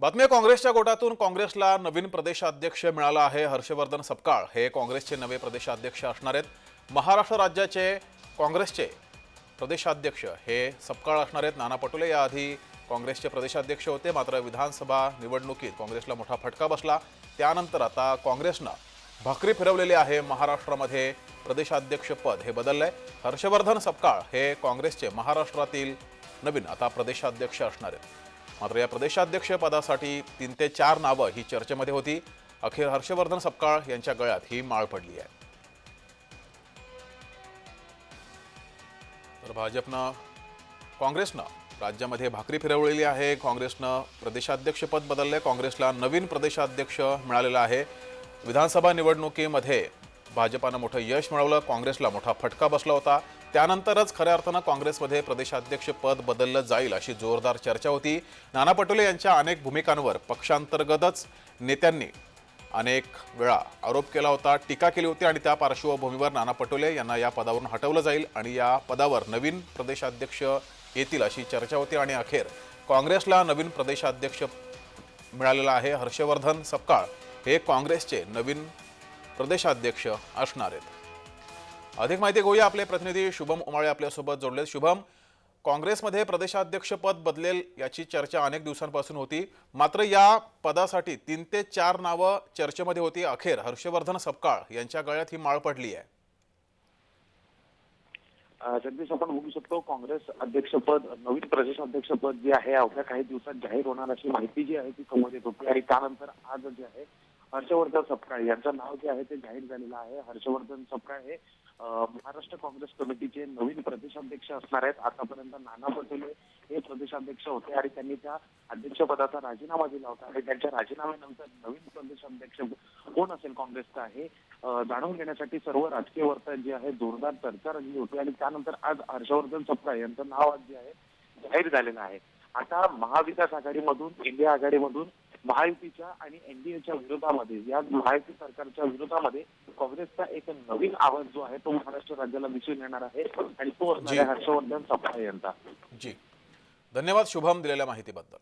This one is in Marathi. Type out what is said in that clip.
बातमी काँग्रेसच्या गोटातून काँग्रेसला नवीन प्रदेशाध्यक्ष मिळाला आहे हर्षवर्धन सपकाळ. हे काँग्रेसचे नवे प्रदेशाध्यक्ष असणार आहेत. महाराष्ट्र राज्याचे काँग्रेसचे प्रदेशाध्यक्ष हे सपकाळ असणार आहेत. नाना पटोले याआधी काँग्रेसचे प्रदेशाध्यक्ष होते मात्र विधानसभा निवडणुकीत काँग्रेसला मोठा फटका बसला. त्यानंतर आता काँग्रेसनं भाकरी फिरवलेली आहे महाराष्ट्रामध्ये प्रदेशाध्यक्षपद हे बदललंय. हर्षवर्धन सपकाळ हे काँग्रेसचे महाराष्ट्रातील नवीन आता प्रदेशाध्यक्ष असणार आहेत. मात्र या प्रदेशाध्यक्ष पदासाठी तीन ते चार नावं ही चर्चेमध्ये होती. अखेर हर्षवर्धन सपकाळ यांच्या गळ्यात ही माळ पडली आहे. तर भाजपनं काँग्रेसनं राज्यामध्ये भाकरी फिरवलेली आहे. काँग्रेसनं प्रदेशाध्यक्षपद बदलले काँग्रेसला नवीन प्रदेशाध्यक्ष मिळालेला आहे. विधानसभा निवडणुकीमध्ये भाजपानं मोठं यश मिळवलं. काँग्रेसला मोठा फटका बसला होता. त्यानंतरच खऱ्या अर्थानं काँग्रेसमध्ये प्रदेशाध्यक्ष पद बदललं जाईल अशी जोरदार चर्चा होती. नाना पटोले यांच्या अनेक भूमिकांवर पक्षांतर्गतच नेत्यांनी अनेक वेळा आरोप केला होता टीका केली होती आणि त्या पार्श्वभूमीवर नाना पटोले यांना या पदावरून हटवलं जाईल आणि या पदावर नवीन प्रदेशाध्यक्ष येतील अशी चर्चा होती आणि अखेर काँग्रेसला नवीन प्रदेशाध्यक्ष मिळालेला आहे. हर्षवर्धन सपकाळ हे काँग्रेसचे नवीन प्रदेशाध्यक्ष असणार आहेत. अधिक माहिती घेऊया आपले प्रतिनिधी शुभम उमाळे आपल्यासोबत जोडले शुभम काँग्रेसमध्ये प्रदेशाध्यक्षपद बदलेल याची चर्चा अनेक दिवसांपासून होती. मात्र या पदासाठी तीन ते चार नावं चर्चेमध्ये होती. अखेर हर्षवर्धन सपकाळ यांच्या गळ्यात ही माळ पडली आहे. जगदीश आपण बघू शकतो काँग्रेस अध्यक्षपद नवीन प्रदेश अध्यक्षपद जे आहे अवघ्या काही दिवसात जाहीर होणार अशी माहिती जी आहे ती समोर येत होती आणि त्यानंतर आज जे आहे हर्षवर्धन सपकाळ यांचं नाव जे आहे ते जाहीर झालेलं आहे. हर्षवर्धन सपकाळ हे महाराष्ट्र काँग्रेस कमिटीचे नवीन प्रदेशाध्यक्ष असणार आहेत. आतापर्यंत नाना पटोले हे प्रदेशाध्यक्ष होते आणि त्यांनी त्या अध्यक्षपदाचा राजीनामा दिला होता. आणि त्यांच्या राजीनाम्यानंतर नवीन प्रदेशाध्यक्ष कोण असेल काँग्रेसचा हे जाणून घेण्यासाठी सर्व राजकीय वर्तन जे आहे जोरदार चर्चा रंगली होती. आणि त्यानंतर आज हर्षवर्धन सप्रा यांचं नाव आज जे आहे जाहीर झालेलं आहे. आता महाविकास आघाडीमधून इंडिया आघाडीमधून महायुतीच्या आणि एनडीएच्या विरोधामध्ये या महायुती सरकारच्या विरोधामध्ये काँग्रेसचा एक नवीन आवाज जो आहे तो महाराष्ट्र राज्याला दिसून येणार आहे आणि तो जी. हर्षवर्धन सपकाळ यांचा. जी. धन्यवाद शुभम दिलेल्या माहितीबद्दल.